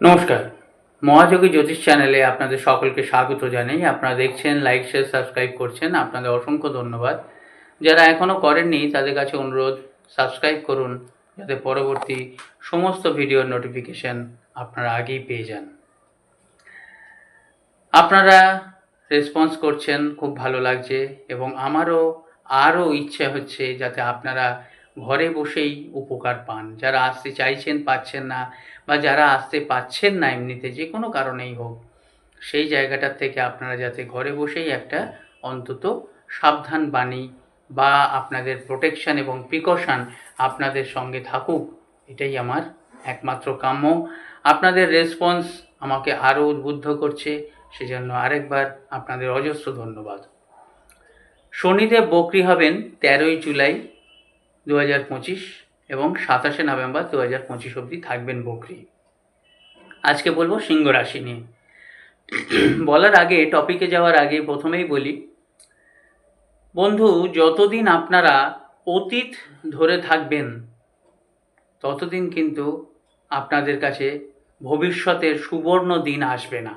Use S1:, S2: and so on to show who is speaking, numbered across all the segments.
S1: নমস্কার। মহাযোগী জ্যোতিষ চ্যানেলে আপনাদের সকলকে স্বাগত জানাই। আপনারা দেখছেন লাইক শেয়ার সাবস্ক্রাইব করছেন। আপনাদের অসংখ্য ধন্যবাদ। যারা এখনও করেননি, তাদের কাছে অনুরোধ সাবস্ক্রাইব করুন যাতে পরবর্তী সমস্ত ভিডিওর নোটিফিকেশন আপনারা আগেই পেয়ে যান। আপনারা রেসপন্স করছেন, খুব ভালো লাগছে এবং আমারও আরও ইচ্ছে হচ্ছে যাতে আপনারা ঘরে বসেই উপকার পান। যারা আসতে চাইছেন, পাচ্ছেন না বা যারা আসতে পাচ্ছেন না এমনিতে, যে কোনো কারণেই হোক, সেই জায়গাটার থেকে আপনারা যাতে ঘরে বসেই একটা অন্তত সাবধান বাণী বা আপনাদের প্রোটেকশন এবং প্রিকশন আপনাদের সঙ্গে থাকুক, এটাই আমার একমাত্র কাম্য। আপনাদের রেসপন্স আমাকে আরও উদ্বুদ্ধ করছে, সেজন্য আরেকবার আপনাদের অজস্র ধন্যবাদ। শনিদেব বকরি হবেন তেরোই জুলাই দু হাজার পঁচিশ। এবং সাতাশে নভেম্বর দু হাজার পঁচিশ অবধি থাকবেন বকরি। আজকে বলব সিংহ রাশি নিয়ে। বলার আগে টপিকে যাওয়ার আগে প্রথমেই বলি, বন্ধু, যতদিন আপনারা অতীত ধরে থাকবেন, ততদিন কিন্তু আপনাদের কাছে ভবিষ্যতের সুবর্ণ দিন আসবে না।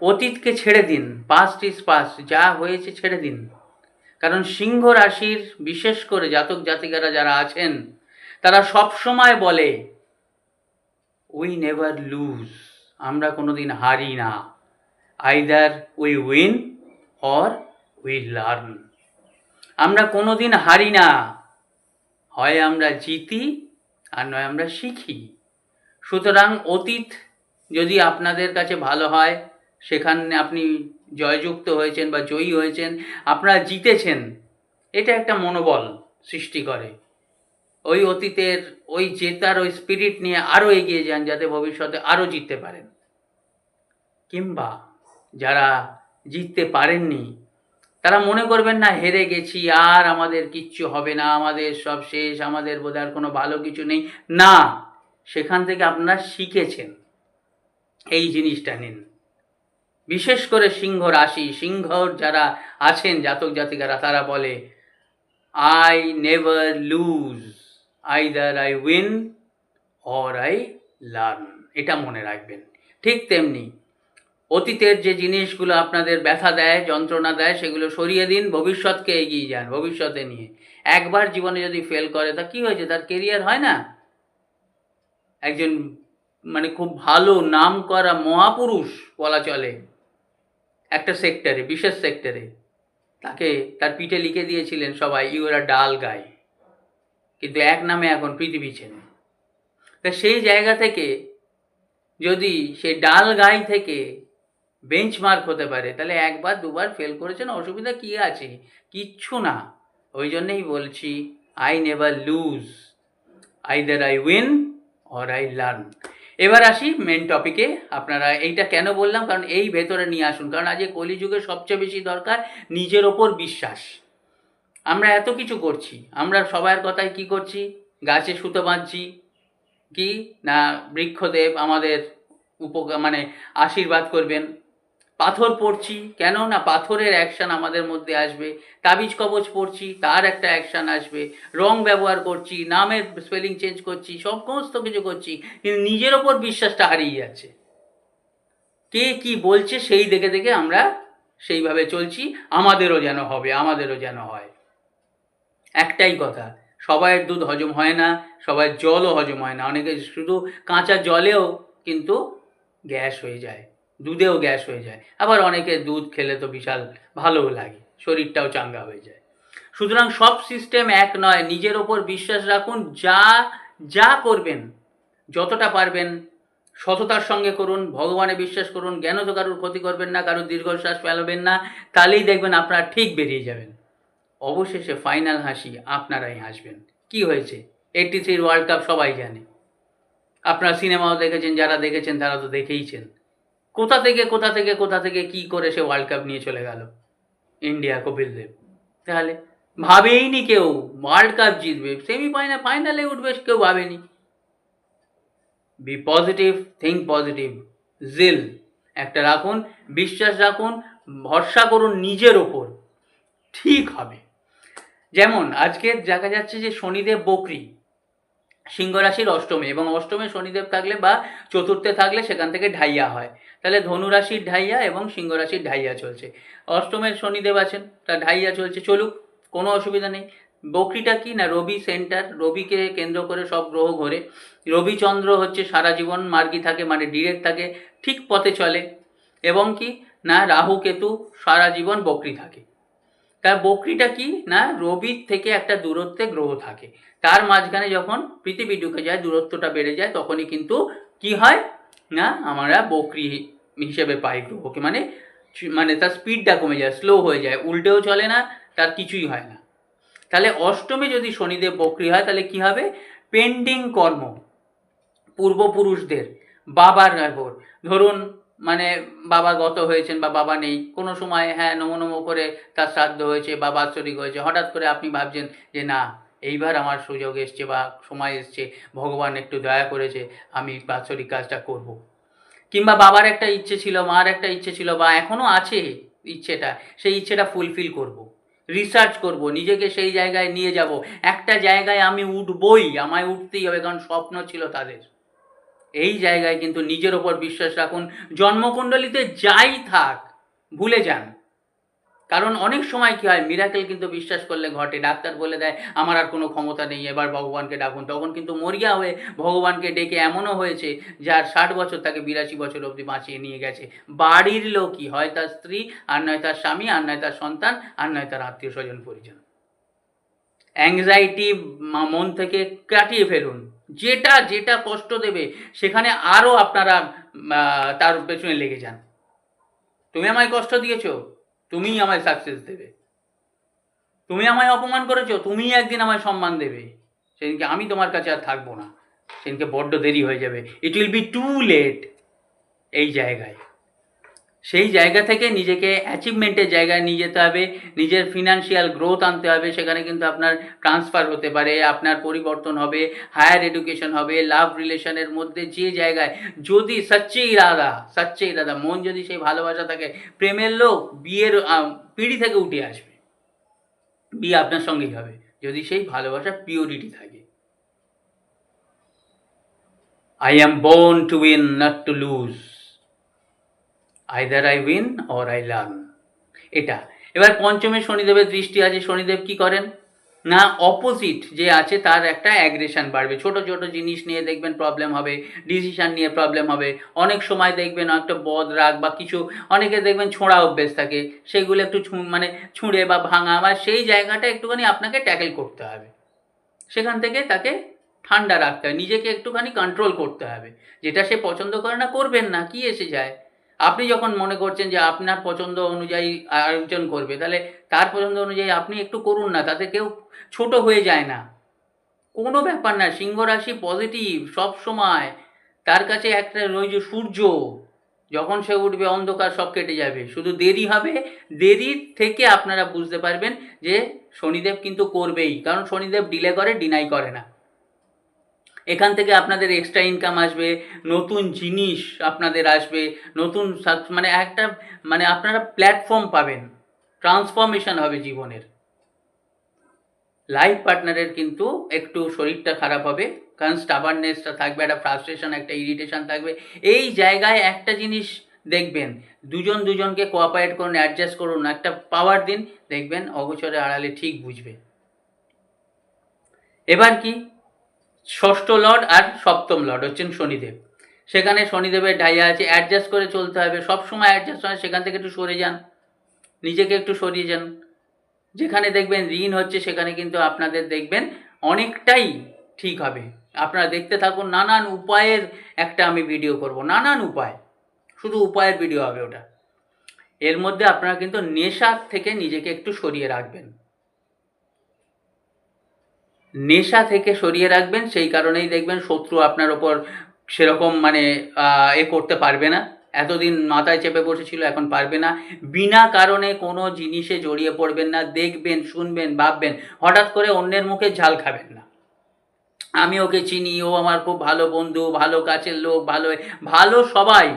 S1: অতীতকে ছেড়ে দিন পাস্ট ইজ পাস্ট যা হয়েছে ছেড়ে দিন। কারণ সিংহ রাশির বিশেষ করে জাতক জাতিকারা যারা আছেন, তারা সব সময় বলে উই নেভার লুজ আমরা কোনোদিন হারি না। Either we win or we learn আমরা কোনোদিন হারি না। হয় আমরা জিতি আর নয় আমরা শিখি। সুতরাং অতীত যদি আপনাদের কাছে ভালো হয়, সেখানে আপনি জয়যুক্ত হয়েছেন বা জয়ী হয়েছেন, আপনারা জিতেছেন, এটা একটা মনোবল সৃষ্টি করে। ওই অতীতের, ওই জেতার ওই স্পিরিট নিয়ে আরও এগিয়ে যান যাতে ভবিষ্যতে আরও জিততে পারেন। কিংবা যারা জিততে পারেননি, তারা মনে করবেন না, হেরে গেছি, আর আমাদের কিচ্ছু হবে না, আমাদের সব শেষ, আমাদের বোধ আর কোনো ভালো কিছু নেই। না, সেখান থেকে আপনারা শিখেছেন। এই জিনিসটা নিন। বিশেষ করে সিংহ রাশি, সিংহর যারা আছেন জাতক জাতিকারা, তারা বলে I never lose either I win or I learn এটা মনে রাখবেন। ঠিক তেমনি অতীতের যে জিনিসগুলো আপনাদের ব্যথা দেয়, যন্ত্রণা দেয়, সেগুলো সরিয়ে দিন, ভবিষ্যৎকে এগিয়ে যান, ভবিষ্যতে নিয়ে। একবার জীবনে যদি ফেল করে, তা কি হয়েছে? তার কেরিয়ার হয় না? একজন মানে খুব ভালো নাম করা মহাপুরুষ বলা চলে। একটা সেক্টরে বিশেষ সেক্টরে তাকে তার পিঠে লিখে দিয়েছিলেন সবাই ইউরা ডাল গায় কিন্তু এক নামে এখন পৃথিবী চেনে। তা সেই জায়গা থেকে যদি সেই ডাল গাই থেকে বেঞ্চমার্ক হতে পারে, তাহলে একবার, দুবার ফেল করেছেন অসুবিধা কী আছে? কিচ্ছু না। ওই জন্যেই বলছি I never lose either I win or I learn এবার আসি মেন টপিকে আপনারা এইটা কেন বললাম? কারণ এই ভেতরে নিয়ে আসুন। কারণ আজকে কলিযুগের সবচেয়ে বেশি দরকার নিজের ওপর বিশ্বাস। আমরা এত কিছু করছি। আমরা সবার কথায় কি করছি? গাছে সুতো বাঁধছি কি? না বৃক্ষদেব আমাদের উপকার মানে আশীর্বাদ করবেন। পাথর পড়ছি কেন না পাথরের অ্যাকশান আমাদের মধ্যে আসবে। তাবিজ কবচ পড়ছি, তার একটা অ্যাকশান আসবে। রং ব্যবহার করছি, নামের স্পেলিং চেঞ্জ করছি সব সমস্ত কিছু করছি, কিন্তু নিজের ওপর বিশ্বাসটা হারিয়ে যাচ্ছে। কে কি বলছে সেই দেখে দেখে আমরা সেইভাবে চলছি, আমাদেরও যেন হবে, আমাদেরও যেন হয়। একটাই কথা, সবাইয়ের দুধ হজম হয় না সবাই জলও হজম হয় না। অনেকে শুধু কাঁচা জলেও কিন্তু গ্যাস হয়ে যায়। দুধেও গ্যাস হয়ে যায়। আবার অনেকে দুধ খেলে তো বিশাল ভালোও লাগে, শরীরটাও চাঙ্গা হয়ে যায়। সুতরাং সব সিস্টেম এক নয়, নিজের ওপর বিশ্বাস রাখুন, যা যা করবেন, যতটা পারবেন, সততার সঙ্গে করুন, ভগবানে বিশ্বাস করুন জ্ঞান তো কারোর ক্ষতি করবেন না, কারোর দীর্ঘশ্বাস ফেলবেন না, তাহলেই দেখবেন আপনারা ঠিক বেরিয়ে যাবেন। অবশেষে ফাইনাল হাসি, আপনারাই হাসবেন। কি হয়েছে? এইটটি থ্রির ওয়ার্ল্ড কাপ সবাই জানে। আপনারা সিনেমাও দেখেছেন, যারা দেখেছেন, তারা তো দেখেইছেন। কোথা থেকে কোথা থেকে কোথা থেকে কি করে সে ওয়ার্ল্ড কাপ নিয়ে চলে গেল? ইন্ডিয়া কপিল দেব। তাহলে ভাবেইনি কেউ ওয়ার্ল্ড কাপ জিতবে। সেমি ফাইনাল ফাইনালে উঠবে, কেউ ভাবেনি। Be positive think positive zeal একটা রাখুন, বিশ্বাস রাখুন, ভরসা করুন নিজের ওপর ঠিক হবে। যেমন আজকে দেখা যাচ্ছে যে শনিদেব বকরি সিংহ রাশির অষ্টমে এবং অষ্টমে শনিদেব থাকলে বা চতুর্থে থাকলে সেখান থেকে ঢাইয়া হয়। তাহলে ধনু রাশির ঢাইয়া এবং সিংহ রাশির ঢাইয়া চলছে। অষ্টমের শনিদেব আছেন, তার ঢাইয়া চলছে। চলুক, কোনো অসুবিধা নেই। বকরিটা কি না? রবি সেন্টার রবিকে কেন্দ্র করে সব গ্রহ ঘোরে। রবিচন্দ্র হচ্ছে সারা জীবন মার্গী থাকে মানে ডিরেক্ট থাকে, ঠিক পথে চলে। এবং কি? না, রাহু, কেতু, সারা জীবন বকরি থাকে। তার বকরিটা কি? না, রবির থেকে একটা দূরত্বে গ্রহ থাকে। তার মাঝখানে যখন পৃথিবী ঢুকে যায়, দূরত্বটা বেড়ে যায়, তখনই কিন্তু কি হয়? না, আমরা বকরি হিসেবে পাই গ্রহকে। মানে মানে তার স্পিডটা কমে যায় স্লো হয়ে যায়, উল্টেও চলে না, তার কিছুই হয় না। তাহলে অষ্টমে যদি শনিদেব বকরি হয়, তাহলে কি হবে? পেন্ডিং কর্ম। পূর্বপুরুষদের, বাবার উপর ধরুন মানে বাবা গত হয়েছেন বা বাবা নেই কোনো সময় হ্যাঁ নমো নমো করে তার শ্রাদ্ধ হয়েছে বা বাৎসরিক হয়েছে হঠাৎ করে আপনি ভাবছেন যে, না, এইবার আমার সুযোগ এসছে বা সময় এসছে, ভগবান একটু দয়া করেছে, আমি বাৎসরিক কাজটা করব। কিংবা বাবার একটা ইচ্ছে ছিল, মার একটা ইচ্ছে ছিল, বা এখনও আছে ইচ্ছেটা, সেই ইচ্ছেটা ফুলফিল করব। রিসার্চ করব, নিজেকে সেই জায়গায় নিয়ে যাব একটা জায়গায় আমি উঠবই, আমায় উঠতেই হবে, কারণ স্বপ্ন ছিল তাদের এই জায়গায় কিন্তু নিজের ওপর বিশ্বাস রাখুন, জন্মকুণ্ডলিতে যাই থাক, ভুলে যান। কারণ অনেক সময় কি হয় মিরাকেল কিন্তু বিশ্বাস করলে ঘটে। ডাক্তার বলে দেয়, আমার আর কোনো ক্ষমতা নেই, এবার ভগবানকে ডাকুন। তখন কিন্তু মরিয়া হয়ে ভগবানকে ডেকে এমনও হয়েছে, যার ষাট বছর তাকে বিরাশি বছর অবধি বাঁচিয়ে নিয়ে গেছে। বাড়ির লোকই, হয় তার স্ত্রী, আর নয় তার স্বামী, আর নয় তার সন্তান, আর নয় তার আত্মীয় স্বজন পরিজন অ্যাংজাইটি মন থেকে কাটিয়ে ফেলুন। যেটা যেটা কষ্ট দেবে, সেখানে আরও আপনারা তার পেছনে লেগে যান। তুমি আমায় কষ্ট দিয়েছ, তুমিই আমায় সাকসেস দেবে। তুমি আমায় অপমান করেছ, তুমিই একদিন আমায় সম্মান দেবে। সেদিনকে আমি তোমার কাছে আর থাকব না। সেদিনকে বড্ড দেরি হয়ে যাবে। It will be too late এই জায়গায়। সেই জায়গা থেকে নিজেকে অ্যাচিভমেন্টের জায়গায় নিয়ে যেতে হবে, নিজের ফিনান্সিয়াল গ্রোথ আনতে হবে, সেখানে কিন্তু আপনার ট্রান্সফার হতে পারে, আপনার পরিবর্তন হবে হায়ার এডুকেশন হবে লাভ রিলেশনের মধ্যে যে জায়গায় যদি সচ্চে ইরাদা সচ্চে ইরাদা মন যদি সেই ভালোবাসা থাকে, প্রেমের লোক বিয়ের পিঁড়ি থেকে উঠে আসবে। বিয়ে আপনার সঙ্গেই হবে, যদি সেই ভালোবাসা পিওরিটি থাকে। I am born to win not to lose either I win or I learn এটা। এবার পঞ্চমে শনিদেবের দৃষ্টি আছে। শনিদেব কি করেন? না অপোজিট যে আছে তার একটা অ্যাগ্রেশন বাড়বে। ছোট ছোট জিনিস নিয়ে দেখবেন প্রবলেম হবে ডিসিশন নিয়ে প্রবলেম হবে। অনেক সময় দেখবেন একটা বদ রাগ বা কিছু, অনেকে দেখবেন ছোঁড়া অভ্যেস থাকে। সেগুলো একটু মানে ছুঁড়ে বা ভাঙা বা সেই জায়গাটা একটুখানি আপনাকে ট্যাকেল করতে হবে। সেখান থেকে তাকে ঠান্ডা রাখতে হবে। নিজেকে একটুখানি কন্ট্রোল করতে হবে। যেটা সে পছন্দ করে না, করবেন না। কি এসে যায়? আপনি যখন মনে করছেন যে আপনার পছন্দ অনুযায়ী আয়োজন করবে, তাহলে তার পছন্দ অনুযায়ী আপনি একটু করুন না, তাতে কেউ ছোট হয়ে যায় না। কোনো ব্যাপার না, সিংহ রাশি পজিটিভ সব সময়। তার কাছে একটা ওই যে সূর্য, যখন সে উঠবে অন্ধকার সব কেটে যাবে। শুধু দেরি হবে, দেরি থেকে আপনারা বুঝতে পারবেন যে শনিদেব কিন্তু করবেই, কারণ শনিদেব ডিলে করে ডিনাই করে না। এখান থেকে আপনাদের এক্সট্রা ইনকাম আসবে, নতুন জিনিস আপনাদের আসবে, নতুন মানে একটা মানে আপনারা প্ল্যাটফর্ম পাবেন। ট্রান্সফরমেশন হবে জীবনের। লাইফ পার্টনারের কিন্তু একটু শরীরটা খারাপ হবে, কারণ স্টাবারনেসটা থাকবে, একটা ফ্রাস্ট্রেশন একটা ইরিটেশন থাকবে। এই জায়গায় একটা জিনিস দেখবেন, দুজন দুজনকে কোঅপারেট করুন অ্যাডজাস্ট করুন, একটা পাওয়ার দিন, দেখবেন অগোচরে আড়ালে ঠিক বুঝবে। এবার কি? ষষ্ঠ লর্ড আর সপ্তম লর্ড হচ্ছেন শনিদেব। সেখানে শনিদেবের ঢাইয়া আছে অ্যাডজাস্ট করে চলতে হবে। সবসময় অ্যাডজাস্ট হয়, সেখান থেকে একটু সরে যান। নিজেকে একটু সরিয়ে যান। যেখানে দেখবেন ঋণ হচ্ছে, সেখানে কিন্তু আপনাদের দেখবেন অনেকটাই ঠিক হবে। আপনারা দেখতে থাকুন, নানান উপায়ের একটা আমি ভিডিও করব। নানান উপায়। শুধু উপায়ের ভিডিও হবে ওটা। এর মধ্যে আপনারা কিন্তু নেশার থেকে নিজেকে একটু সরিয়ে রাখবেন। নেশা থেকে সরিয়ে রাখবেন, সেই কারণেই দেখবেন শত্রু আপনার ওপর সেরকম মানে এ করতে পারবে না। এতদিন মাথায় চেপে বসেছিল, এখন পারবে না। বিনা কারণে কোনো জিনিসে জড়িয়ে পড়বেন না, দেখবেন, শুনবেন, ভাববেন, হঠাৎ করে অন্যের মুখে ঝাল খাবেন না। আমি ওকে চিনি, ও আমার খুব ভালো বন্ধু, ভালো কাছের লোক, ভালো ভালো সবাই।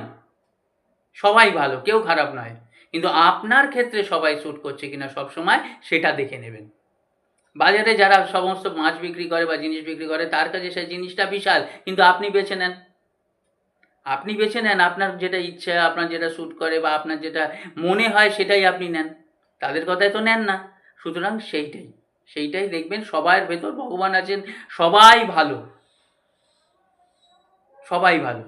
S1: সবাই ভালো, কেউ খারাপ নয়। কিন্তু আপনার ক্ষেত্রে সবাই শ্যুট করছে কিনা সব সময় সেটা দেখে নেবেন। বাজারে যারা সমস্ত মাছ বিক্রি করে বা জিনিস বিক্রি করে, তার কাছে সেই জিনিসটা বিশাল। কিন্তু আপনি বেছে নেন। আপনি বেছে নেন, আপনার যেটা ইচ্ছা, আপনার যেটা শ্যুট করে বা আপনার যেটা মনে হয় সেটাই আপনি নেন। তাদের কথাই তো নেন না। সুতরাং সেইটাই। সেইটাই দেখবেন সবার ভেতর ভগবান আছেন, সবাই ভালো। সবাই ভালো।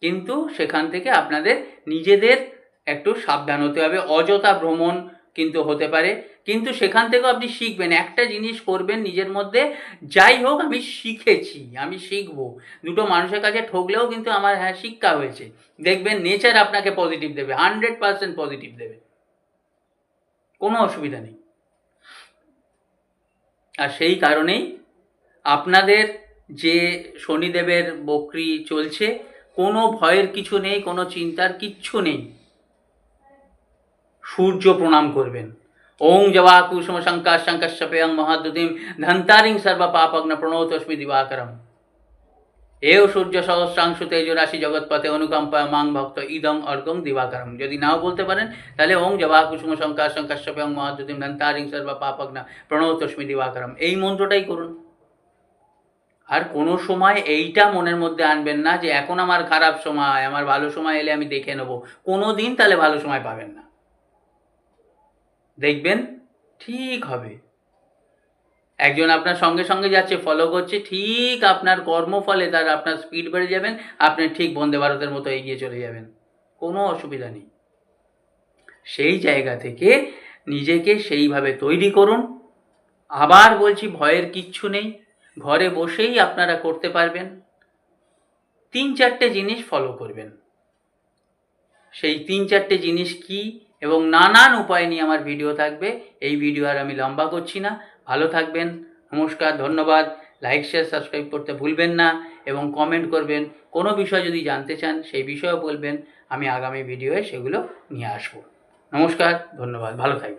S1: কিন্তু সেখান থেকে আপনাদের নিজেদের একটু সাবধান হতে হবে। অযথা ভ্রমণ কিন্তু হতে পারে। কিন্তু সেখান থেকেও আপনি শিখবেন, একটা জিনিস করবেন নিজের মধ্যে, যাই হোক আমি শিখেছি, আমি শিখব। দুটো মানুষের কাছে ঠকলেও কিন্তু আমার হ্যাঁ শিক্ষা হয়েছে। দেখবেন নেচার আপনাকে পজিটিভ দেবে হান্ড্রেড পার্সেন্ট পজিটিভ দেবে। কোনো অসুবিধা নেই। আর সেই কারণেই আপনাদের যে শনিদেবের বকরি চলছে, কোনো ভয়ের কিছু নেই, কোনো চিন্তার কিচ্ছু নেই। সূর্য প্রণাম করবেন। ওং জবা কুসুম শঙ্কা শঙ্কশ্যপেয়ং মহাদুদিম ধন্তারিং সর্ব পাপগ্ন প্রণতস্মি দিবাকরম। এও সূর্য সহস্রাংশ তেজ রাশি জগৎপথে অনুকম্পা মাং ভক্ত ইদং অর্গং দিবাকরম। যদি নাও বলতে পারেন, তাহলে ওং জবা কুসুম শঙ্কা শঙ্কশ্যপেয়ং মহাদুদিম ধন্তারিং সর্ব পাপগ্ন প্রণতস্মি দিবাকরম। এই মন্ত্রটাই করুন। আর কোনো সময় এইটা মনের মধ্যে আনবেন না যে, এখন আমার খারাপ সময়, আমার ভালো সময় এলে আমি দেখে নেব। কোনো দিন তাহলে ভালো সময় পাবেন না। দেখবেন ঠিক হবে। একজন আপনার সঙ্গে সঙ্গে যাচ্ছে ফলো করছে, ঠিক আপনার কর্মফলে তার আপনার স্পিড বেড়ে যাবেন, আপনি ঠিক বন্দে ভারতের মতো এগিয়ে চলে যাবেন। কোনো অসুবিধা নেই। সেই জায়গা থেকে নিজেকে সেইভাবে তৈরি করুন। আবার বলছি, ভয়ের কিচ্ছু নেই। ঘরে বসেই আপনারা করতে পারবেন। তিন চারটে জিনিস ফলো করবেন। সেই তিন চারটে জিনিস কি? এবং নানান উপায় নিয়ে আমার ভিডিও থাকবে। এই ভিডিও আর আমি লম্বা করছি না। ভালো থাকবেন, নমস্কার, ধন্যবাদ। লাইক শেয়ার সাবস্ক্রাইব করতে ভুলবেন না এবং কমেন্ট করবেন। কোনো বিষয় যদি জানতে চান, সেই বিষয়েও বলবেন। আমি আগামী ভিডিওয়ে সেগুলো নিয়ে আসব। নমস্কার, ধন্যবাদ। ভালো থাকবেন।